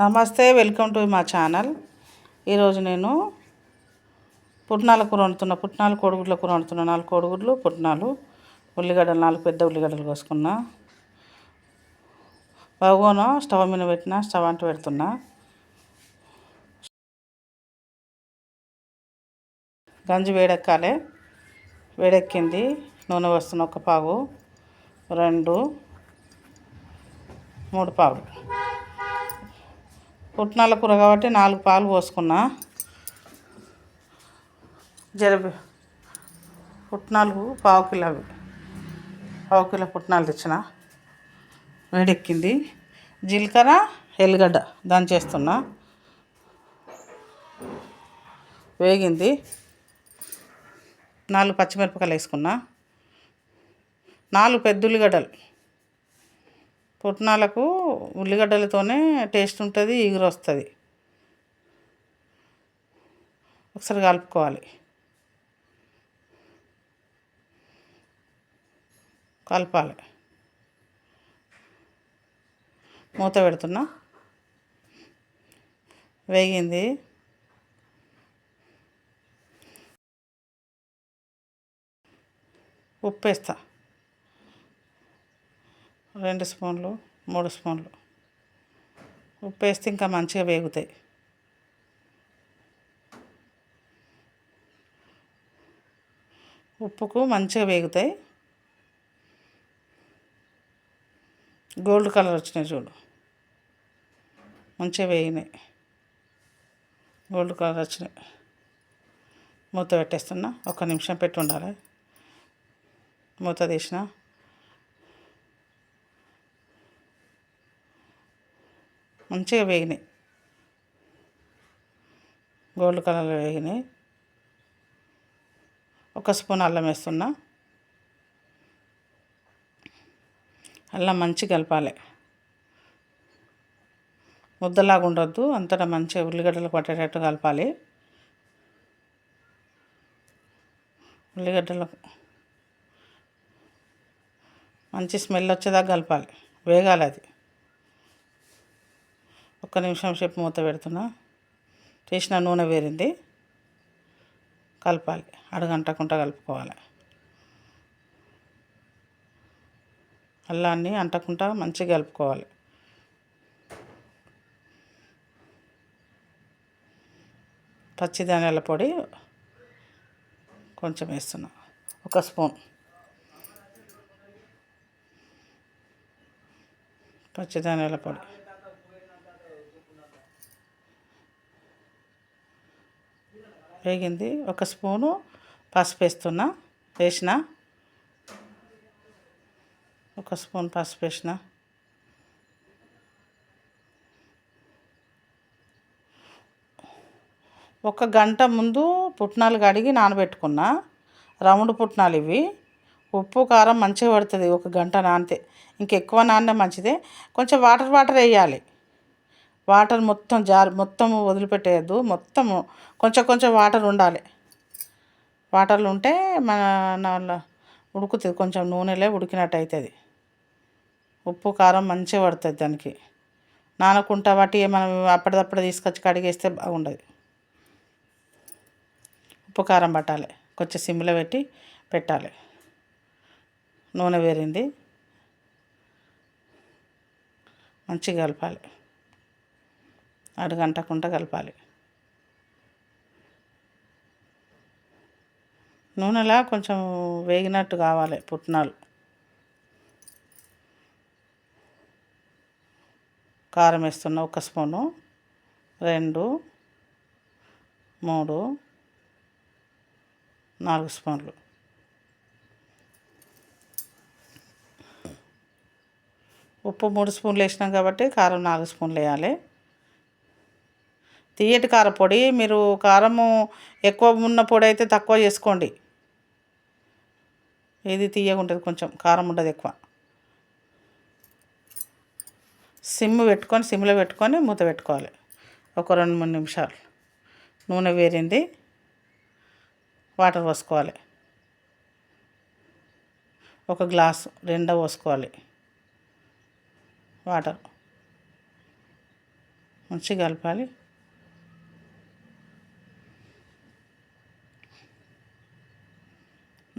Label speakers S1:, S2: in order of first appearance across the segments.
S1: నమస్తే welcome to మా channel. ఈరోజు నేను పుట్నాల కూర వండుతున్నా పుట్నాలు కోడిగుడ్ల కూర వండుతున్నా. నాలుగు కోడిగుడ్లు పుట్నాలు ఉల్లిగడ్డలు నాలుగు పెద్ద ఉల్లిగడ్డలు కోసుకున్నా. బగోన స్టవ్ మీద పెట్టిన స్టవ్ అంటూ పెడుతున్నా. గంజి వేడెక్కాలి. వేడెక్కింది. నూనె వస్తున్న ఒక పావు రెండు మూడు పావులు. పుట్నాల కూర కాబట్టి నాలుగు పాలు పోసుకున్నా. జరబి పుట్నాలు పావు కిలో అవి. పావు కిలో పుట్నాలు తెచ్చిన. వేడెక్కింది. జీలకర్ర ఎల్లిగడ్డ దంచేస్తున్నా వేగింది. నాలుగు పచ్చిమిరపకాయలు వేసుకున్నా. నాలుగు పెద్ద ఉల్లిగడ్డలు. పుట్నాలకు ఉల్లిగడ్డలతోనే టేస్ట్ ఉంటుంది ఈగురు వస్తుంది ఒకసారి కలుపుకోవాలి. కలపాలి. మూత పెడుతున్నా. వేగింది. ఉప్పు వేస్తా రెండు స్పూన్లు మూడు స్పూన్లు. ఉప్పు వేస్తే ఇంకా మంచిగా వేగుతాయి. ఉప్పుకు మంచిగా వేగుతాయి. గోల్డ్ కలర్ వచ్చినాయి చూడు. మంచిగా వేగినాయి. గోల్డ్ కలర్ వచ్చినాయి. మూత పెట్టేస్తున్నా. ఒక నిమిషం పెట్టి ఉండాలి. మూత తీసిన. మంచిగా వేగినాయి. గోల్డ్ కలర్లో వేగినాయి. ఒక స్పూన్ అల్లం వేస్తున్నా. అల్లం మంచి కలపాలి. ముద్దలాగా ఉండొద్దు అంతటా మంచిగా ఉల్లిగడ్డలు పట్టేటట్టు కలపాలి. ఉల్లిగడ్డలు మంచి స్మెల్ వచ్చేదాకా కలపాలి. వేగాలి అది. ఒక్క నిమిషం సేపు మూత పెడుతున్నా. చేసిన నూనె వేరింది. కలపాలి. అడగంటకుండా కలుపుకోవాలి. అల్లాన్ని అంటకుండా మంచిగా కలుపుకోవాలి. పచ్చిధాన్యాల పొడి కొంచెం వేస్తున్నా. ఒక స్పూన్. పచ్చిధాన్యాల పొడి. వేగింది. ఒక స్పూను పసుపు వేస్తున్నా వేసిన. ఒక స్పూన్ పసుపు వేసిన ఒక గంట ముందు పుట్నాలు కడిగి నానబెట్టుకున్నా. రౌండ్ పుట్నాలు ఇవి. ఉప్పు కారం మంచిగా పడుతుంది. ఒక గంట నానితే. ఇంకెక్కువ నాన్న మంచిదే. కొంచెం వాటర్ వాటర్ వేయాలి. వాటర్ మొత్తం జార్ మొత్తం వదిలిపెట్టేయద్దు. మొత్తము కొంచెం కొంచెం వాటర్ ఉండాలి. వాటర్లు ఉంటే మన ఉడుకుతుంది. కొంచెం నూనెలే ఉడికినట్టు అవుతుంది ఉప్పు కారం మంచిగా పడుతుంది దానికి. నానకుంటా వాటి మనం అప్పటిదప్పుడు తీసుకొచ్చి కడిగేస్తే బాగుండదు. ఉప్పు కారం పట్టాలి. కొంచెం సిమ్లో పెట్టి పెట్టాలి. నూనె వేరింది. మంచిగా కలపాలి. అడుగంటకుండా కలపాలి. నూనెలా కొంచెం వేగినట్టు కావాలి పుట్నాలు. కారం వేస్తున్న ఒక స్పూను రెండు మూడు నాలుగు స్పూన్లు. ఉప్పు మూడు స్పూన్లు వేసినాం కాబట్టి కారం నాలుగు స్పూన్లు వేయాలి. తీయటి కారపొడి మీరు కారము ఎక్కువ ఉన్న పొడి అయితే తక్కువ చేసుకోండి. ఇది తీయగా ఉంటుంది కొంచెం కారం ఉండదు ఎక్కువ. సిమ్ పెట్టుకొని సిమ్లో పెట్టుకొని మూత పెట్టుకోవాలి. ఒక రెండు మూడు నిమిషాలు. నూనె వేరింది. వాటర్ పోసుకోవాలి. ఒక గ్లాసు రెండో పోసుకోవాలి. వాటర్ మంచిగా కలపాలి.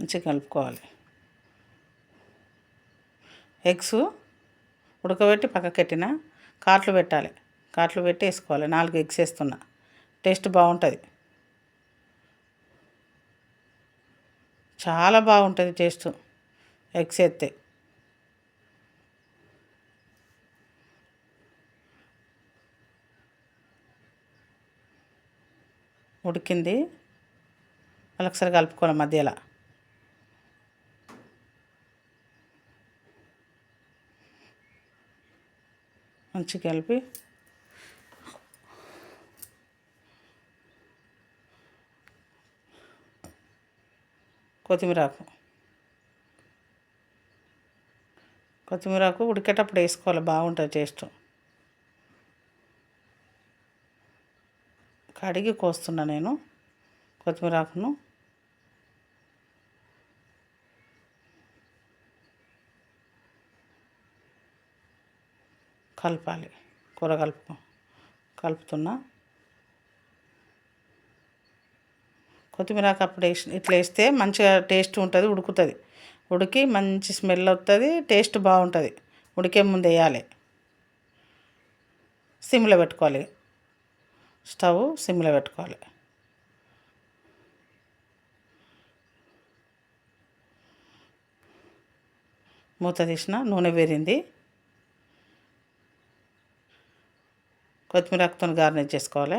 S1: మంచిగా కలుపుకోవాలి. ఎగ్స్ ఉడకబెట్టి పక్కకెట్టిన కాట్లు పెట్టాలి. కాట్లు పెట్టి వేసుకోవాలి. నాలుగు ఎగ్స్ వేస్తున్నా. టేస్ట్ బాగుంటుంది. చాలా బాగుంటుంది టేస్ట్. ఎగ్స్ వేస్తే. ఉడికింది. మళ్ళీ ఒకసారి కలుపుకోవాలి మధ్యలో. మంచిగా కలిపి. కొత్తిమీరాకు కొత్తిమీరాకు ఉడికేటప్పుడు వేసుకోవాలి బాగుంటుంది టేస్ట్. కడిగి కోస్తున్నా నేను కొత్తిమీర ఆకును. కలపాలి. కూర కలుపు కలుపుతున్నా. కొత్తిమీర అప్పుడు వేసి ఇట్లా వేస్తే మంచిగా టేస్ట్ ఉంటుంది ఉడుకుతుంది. ఉడికి మంచి స్మెల్ వస్తుంది టేస్ట్ బాగుంటుంది. ఉడికే ముందు వేయాలి. సిమ్లో పెట్టుకోవాలి. స్టవ్ సిమ్లో పెట్టుకోవాలి. మూత తీసిన నూనె వేరింది. కొత్తిమీర గార్నిష్ చేసుకోవాలి.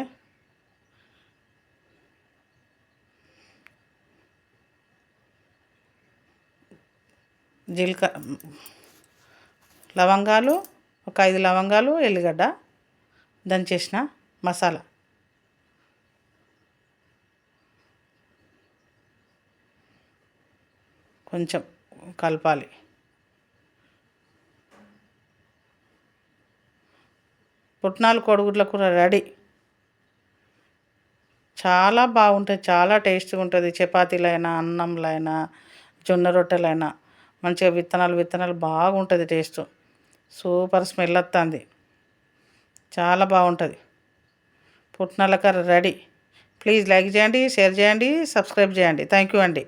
S1: జీలకర్ర లవంగాలు ఒక ఐదు లవంగాలు ఎల్లిగడ్డ దంచేసిన మసాలా. కొంచెం కలపాలి. పుట్నాలు కోడిగుడ్ల కూర రెడీ. చాలా బాగుంటుంది చాలా టేస్ట్గా ఉంటుంది. చపాతీలైనా అన్నంలైనా జొన్న రొట్టెలైనా. మంచిగా విత్తనాలు విత్తనాలు బాగుంటుంది టేస్ట్. సూపర్ స్మెల్ వస్తుంది చాలా బాగుంటుంది. పుట్నాల కర్ర రెడీ. ప్లీజ్ లైక్ చేయండి షేర్ చేయండి సబ్స్క్రైబ్ చేయండి. థ్యాంక్ యూ అండి.